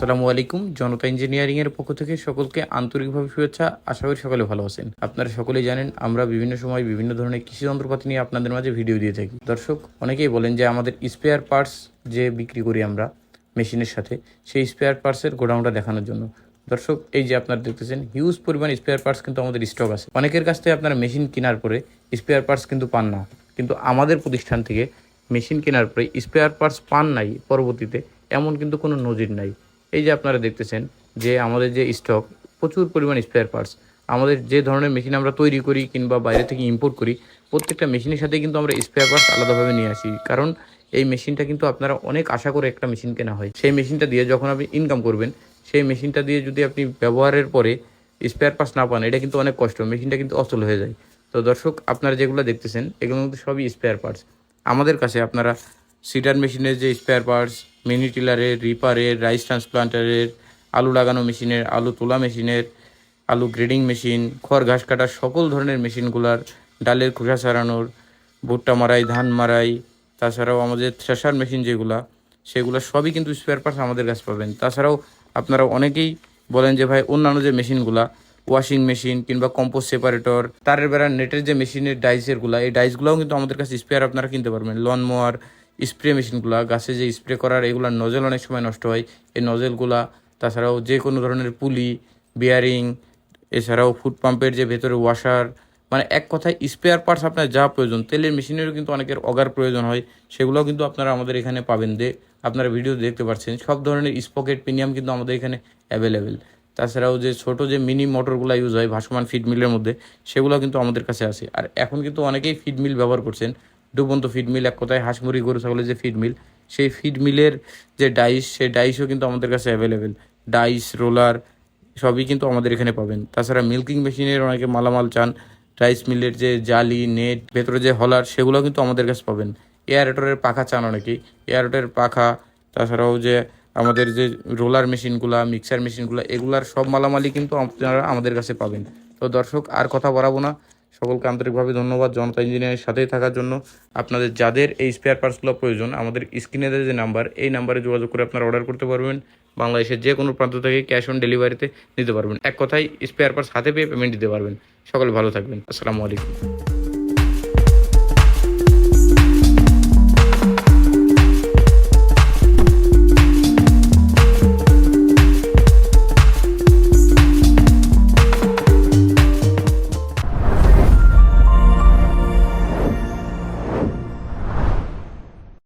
আসসালামু আলাইকুম। জনতা ইঞ্জিনিয়ারিং এর পক্ষ থেকে সকলকে আন্তরিকভাবে শুভেচ্ছা। আশা করি সকলে ভালো আছেন। আপনারা সকলেই জানেন, আমরা বিভিন্ন সময় বিভিন্ন ধরনের কৃষি যন্ত্রপাতি নিয়ে আপনাদের মাঝে ভিডিও দিয়ে থাকি। দর্শক, অনেকেই বলেন যে আমাদের স্পেয়ার পার্টস যে বিক্রি করি আমরা মেশিনের সাথে, সেই স্পেয়ার পার্টসের গোডাউনটা দেখানোর জন্য। দর্শক, এই যে আপনারা দেখতেছেন হিউজ পরিমাণ স্পেয়ার পার্টস কিন্তু আমাদের স্টক আছে। অনেকের কাছ থেকে আপনারা মেশিন কেনার পরে স্পেয়ার পার্টস কিন্তু পান না। কিন্তু আমাদের প্রতিষ্ঠান থেকে মেশিন কেনার পরে স্পেয়ার পার্টস পান নাই পরবর্তীতে, এমন কিন্তু কোনো নজির নাই। এই যে আপনারা দেখতেছেন যে আমাদের যে স্টক প্রচুর পরিমাণ স্পেয়ার পার্টস আমাদের যে ধরনের মেশিন আমরা তৈরি করি কিংবা বাইরে থেকে ইম্পোর্ট করি, প্রত্যেকটা মেশিনের সাথে কিন্তু আমরা স্পেয়ার পার্টস আলাদাভাবে নিয়ে আসি। কারণ এই মেশিনটা কিন্তু আপনারা অনেক আশা করে একটা মেশিন কেনা হয়। সেই মেশিনটা দিয়ে যখন আপনি ইনকাম করবেন, সেই মেশিনটা দিয়ে যদি আপনি ব্যবহারের পরে স্পেয়ার পার্টস না পান, এটা কিন্তু অনেক কষ্ট। মেশিনটা কিন্তু অচল হয়ে যায়। তো দর্শক, আপনারা যেগুলো দেখতেছেন, এগুলো কিন্তু সবই স্পেয়ার পার্টস আমাদের কাছে আপনারা সিডার মেশিনের যে স্পেয়ার পার্টস মিনি টিলারের রিপারের রাইস ট্রান্সপ্লান্টারের আলু লাগানো মেশিনের, আলু তোলা মেশিনের, আলু গ্রেডিং মেশিন খড় ঘাস কাটার সকল ধরনের মেশিনগুলার ডালের খোসা ছাড়ানোর, ভুট্টা মারাই, ধান মারাই, তাছাড়াও আমাদের থ্রেশার মেশিন যেগুলা, সেগুলো সবই কিন্তু স্পেয়ার পার্টস আমাদের কাছে পাবেন। তাছাড়াও আপনারা অনেকেই বলেন যে, ভাই, অন্যান্য যে মেশিনগুলা ওয়াশিং মেশিন কিংবা কম্পোস্ট সেপারেটর তারের বেড়া নেটের যে মেশিনের ডাইসেরগুলো এই ডাইসগুলোও কিন্তু আমাদের কাছে স্পেয়ার আপনারা কিনতে পারবেন। লন মোয়ার স্প্রে মেশিনগুলো, গাছে যে স্প্রে করার এগুলোর নজল অনেক সময় নষ্ট হয়। এই নজলগুলা তাছাড়াও যে কোনো ধরনের পুলি বিয়ারিং এছাড়াও ফুড পাম্পের যে ভেতরে ওয়াশার মানে এক কথায় স্পেয়ার পার্টস আপনার যা প্রয়োজন, তেলের মেশিনেরও কিন্তু অনেকের অগার প্রয়োজন হয়, সেগুলোও কিন্তু আপনারা আমাদের এখানে পাবেন। দে আপনারা ভিডিও দেখতে পাচ্ছেন সব ধরনের স্পকেট প্রিমিয়াম কিন্তু আমাদের এখানে অ্যাভেলেবেল তাছাড়াও যে ছোট যে মিনি মোটরগুলো ইউজ হয়, ভাসমান ফিড মিলের মধ্যে, সেগুলো কিন্তু আমাদের কাছে আছে। আর এখন কিন্তু অনেকেই ফিড মিল ব্যবহার করছেন ডুবন্ত ফিড মিল এক কথায় হাঁস মুরগি, গরু, ছাগলের যে ফিড মিল সেই ফিড মিলের যে ডাইস সেই ডাইসও কিন্তু আমাদের কাছে অ্যাভেলেবেল ডাইস রোলার সবই কিন্তু আমাদের এখানে পাবেন। তাছাড়া মিল্কিং মেশিনের অনেকে মালামাল চান রাইস মিলের যে জালি নেট ভেতরে যে হলার সেগুলো কিন্তু আমাদের কাছে পাবেন। এয়ারেটরের পাখা চান অনেকেই। এয়ারেটরের পাখা, তাছাড়াও যে আমাদের যে রোলার মেশিনগুলো মিক্সার মেশিনগুলো এগুলার সব মালামালই কিন্তু আপনারা আমাদের কাছে পাবেন। তো দর্শক, আর কথা বাড়াবো না। সকলকে আন্তরিকভাবে ধন্যবাদ। জনতা ইঞ্জিনিয়ারের সাথেই থাকার জন্য। আপনাদের যাদের এই স্পেয়ার পার্টসগুলো প্রয়োজন, আমাদের স্ক্রিনে যে নাম্বার এই নাম্বারে যোগাযোগ করে আপনারা অর্ডার করতে পারবেন। বাংলাদেশের যে কোনো প্রান্ত থেকে ক্যাশ অন ডেলিভারিতে নিতে পারবেন। এক কথায় স্পেয়ার পার্টস হাতে পেয়ে পেমেন্ট দিতে পারবেন। সকলে ভালো থাকবেন। আসসালামু আলাইকুম।